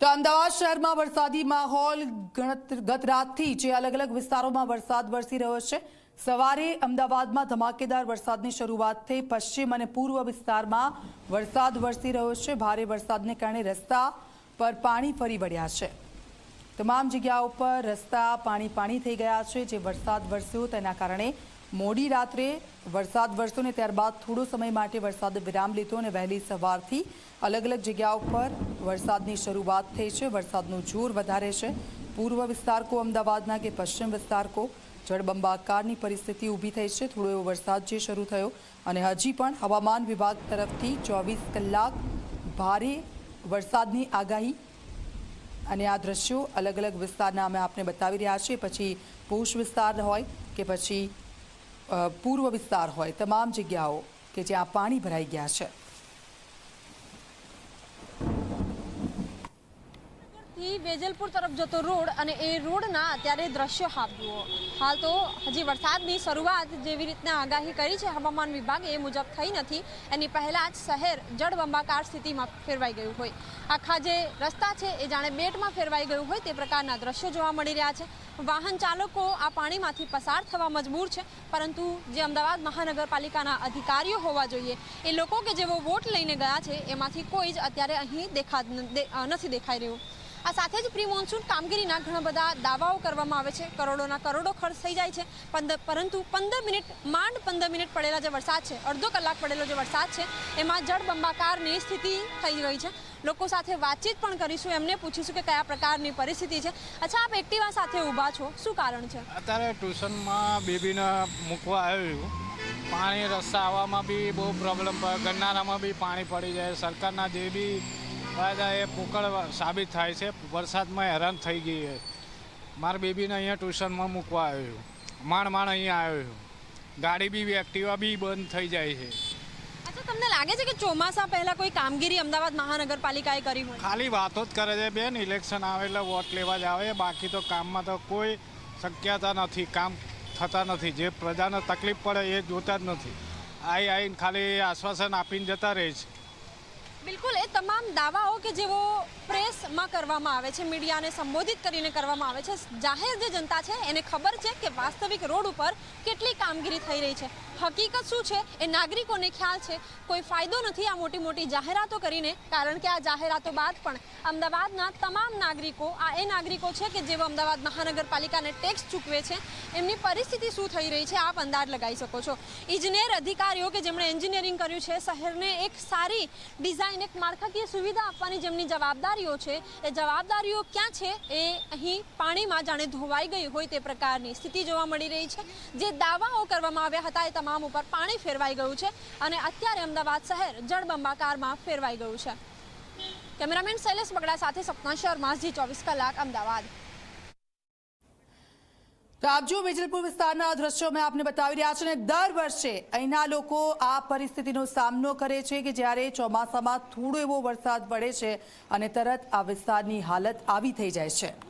તો અમદાવાદ શહેરમાં વરસાદી માહોલ ગત રાતથી જે અલગ અલગ વિસ્તારોમાં વરસાદ વરસી રહ્યો છે. સવારે અમદાવાદમાં ધમાકેદાર વરસાદની શરૂઆત થઈ. પશ્ચિમ અને પૂર્વ વિસ્તારમાં વરસાદ વરસી રહ્યો છે. ભારે વરસાદને કારણે રસ્તા પર પાણી ફરી વળ્યા છે. તમામ જગ્યાઓ પર રસ્તા પાણી પાણી થઈ ગયા છે. જે વરસાદ વરસ્યો તેના કારણે મોડી રાત્રે વરસાદ વરસ્યો ને ત્યારબાદ થોડો સમય માટે વરસાદ વિરામ લીધો અને વહેલી સવારથી અલગ અલગ જગ્યાઓ પર વરસાદની શરૂઆત થઈ છે. વરસાદનું જોર વધારે છે. પૂર્વ વિસ્તાર કો અમદાવાદના કે પશ્ચિમ વિસ્તાર કો જળબંબાકારની પરિસ્થિતિ ઊભી થઈ છે. થોડો એવો વરસાદ જે શરૂ થયો અને હજી પણ હવામાન વિભાગ તરફથી ચોવીસ કલાક ભારે વરસાદની આગાહી અને આ દ્રશ્યો અલગ અલગ વિસ્તારના અમે આપને બતાવી રહ્યા છીએ. પછી પુષ વિસ્તાર હોય કે પછી પૂર્વ વિસ્તાર હોય તમામ જગ્યાઓ કે જ્યાં પાણી ભરાઈ ગયા છે. થી વેજલપુર તરફ જતો રોડ અને એ રોડના અત્યારે દ્રશ્યો હાફ જુઓ. હાલ તો હજી વરસાદની શરૂઆત જેવી રીતના આગાહી કરી છે હવામાન વિભાગે, એ મુજબ થઈ નથી. એની પહેલાં જ શહેર જળબંબાકાર સ્થિતિમાં ફેરવાઈ ગયું હોય. આખા જે રસ્તા છે, એ જાણે બેટમાં ફેરવાઈ ગયું હોય તે પ્રકારના દ્રશ્યો જોવા મળી રહ્યા છે. વાહન ચાલકો આ પાણીમાંથી પસાર થવા મજબૂર છે, પરંતુ જે અમદાવાદ મહાનગરપાલિકાના અધિકારીઓ હોવા જોઈએ, એ લોકો કે જેઓ વોટ લઈને ગયા છે, એમાંથી કોઈ જ અત્યારે અહીં દેખા નથી દેખાઈ રહ્યું. આ સાથે જ પ્રી મોન્સૂન કામગીરીના ઘણા બધા દાવાઓ કરવામાં આવે છે. કરોડોના કરોડો ખર્ચ થઈ જાય છે. પરંતુ પંદર મિનિટ, માંડ પંદર મિનિટ પડેલા જે વરસાદ છે, અડધો કલાક પડેલો જે વરસાદ છે, એમાં જળબંબાકારની સ્થિતિ થઈ ગઈ છે. લોકો સાથે વાતચીત પણ કરીશું, એમને પૂછીશું કે કયા પ્રકારની પરિસ્થિતિ છે. અચ્છા, આપ એક્ટિવા સાથે ઊભા છો. શું કારણ છે? અત્યારે ટ્યુશનમાં બેબીને મૂકવા આવ્યું પાણી રસ્તા આવવામાં બી બહુ પ્રોબ્લેમ ગરનારામાં બી પાણી પડી જાય. સરકારના જે બી કાયદા એ પોકળ સાબિત થાય છે. વરસાદમાં હેરાન થઈ ગઈ છે મારા બેબીને અહીંયા ટ્યુશનમાં મૂકવા આવ્યું. માણ માણ અહીંયા આવ્યો. ગાડી બી એક્ટિવા બી બંધ થઈ જાય છે. અચ્છા તમને લાગે છે કે ચોમાસા પહેલા કોઈ કામગીરી અમદાવાદ મહાનગરપાલિકાએ કરી હોય? ખાલી વાતો જ કરે છે બેન. ઇલેક્શન આવે એટલે વોટ લેવા જ આવે. બાકી તો કામમાં તો કોઈ શક્યતા નથી. કામ થતા નથી. જે પ્રજાને તકલીફ પડે એ જોતા જ નથી. આઈ આવીને ખાલી આશ્વાસન આપીને જતા રહે છે. બિલકુલ, એ તમામ દાવાઓ કે જેઓ પ્રેસમાં કરવામાં આવે છે, મીડિયાને સંબોધિત કરીને કરવામાં આવે છે, જાહેર જે જનતા છે, એને ખબર છે કે વાસ્તવિક રોડ ઉપર કેટલી કામગીરી થઈ રહી છે. હકીકત શું છે? એ નાગરિકોને ખ્યાલ છે. કોઈ ફાયદો નથી આ મોટી મોટી જાહેરાતો કરીને, કારણ કે આ જાહેરાતો બાદ પણ અમદાવાદના તમામ નાગરિકો, આ એ નાગરિકો છે કે જેઓ અમદાવાદ મહાનગરપાલિકાને ટેક્સ ચૂકવે છે, એમની પરિસ્થિતિ શું થઈ રહી છે આપ અંદાજ લગાવી શકો છો. ઇજનેર અધિકારીઓ કે જેમણે એન્જિનિયરિંગ કર્યું છે, શહેરને એક સારી ડિઝાઇન, એક માળખાકીય સુવિધા આપવાની જેમની જવાબદારીઓ છે, એ જવાબદારીઓ ક્યાં છે? એ અહીં પાણીમાં જાણે ધોવાઈ ગઈ હોય તે પ્રકારની સ્થિતિ જોવા મળી રહી છે. જે દાવાઓ કરવામાં આવ્યા હતા એ તમામ ઉપર પાણી ફેરવાઈ ગયું છે અને અત્યારે અમદાવાદ શહેર જળબંબાકારમાં ફેરવાઈ ગયું છે. કેમેરામેન શૈલેષ બગડા સાથે સપના શર્મા જી ચોવીસ કલાક, અમદાવાદ. આપ વેજલપુર વિસ્તારના દ્રશ્યો મેં આપને બતાવી રહ્યા છે ને દર વર્ષે અહીંના લોકો આ પરિસ્થિતિનો સામનો કરે છે કે જ્યારે ચોમાસામાં થોડો એવો વરસાદ પડે છે અને તરત આ વિસ્તારની હાલત આવી થઈ જાય છે.